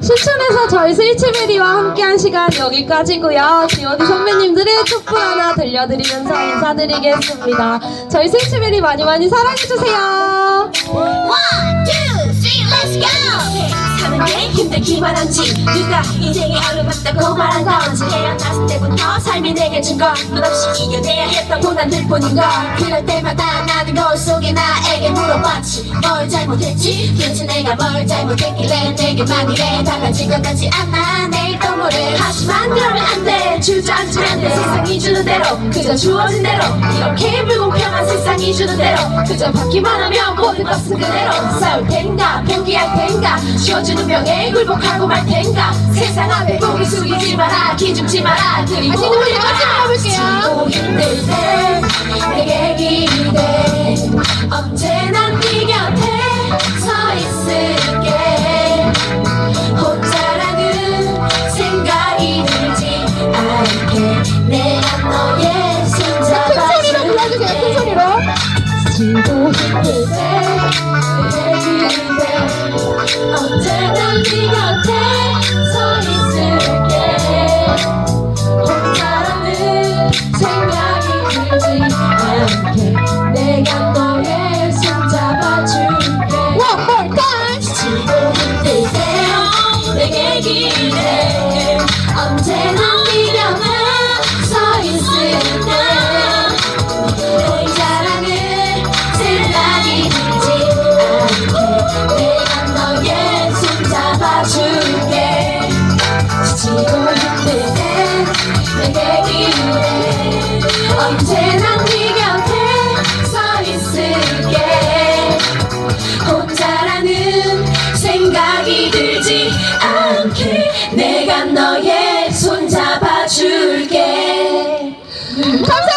신촌에서 저희 스위치베리와 함께한 시간 여기까지고요. G.O.D 선배님들의 촛불 하나 들려드리면서 인사드리겠습니다. 저희 스위치베리 많이 많이 사랑해주세요. One, two, three, let's go! 사는 게 힘들기만 한지 누가 인생의 어려웠다고 말한 건지 태어났을 때부터 삶이 내게 준건 끝없이 이겨내야 했던 고난들 뿐인 걸. 그럴 때마다 나는 거울 속에 나에게 물어봤지. 뭘 잘못했지? 도대체 내가 뭘 잘못했길래 내게만 이래 달라질 것 같지 않아. 내일 또 모레 하지만 그러면 안돼. 주저앉으면 안돼. 세상이 주는 대로 그저 주어진 대로. 이렇게 불공평한 세상이 주는 대로. 그저 받기만 하면 모든 것은 그대로. 싸울 텐가 포기할 텐가 쉬어주는 병에 굴복하고 말 텐가. 세상 앞에 고개 숙이지 마라 기죽지 마라. 그리고 우리 마지 언제나 네 곁에 서 있을게 혼자라는 생각이 들지 않게. 내가 너의 손 잡아줄게. 지치고 힘들 때 내게 기대. 언제나 내가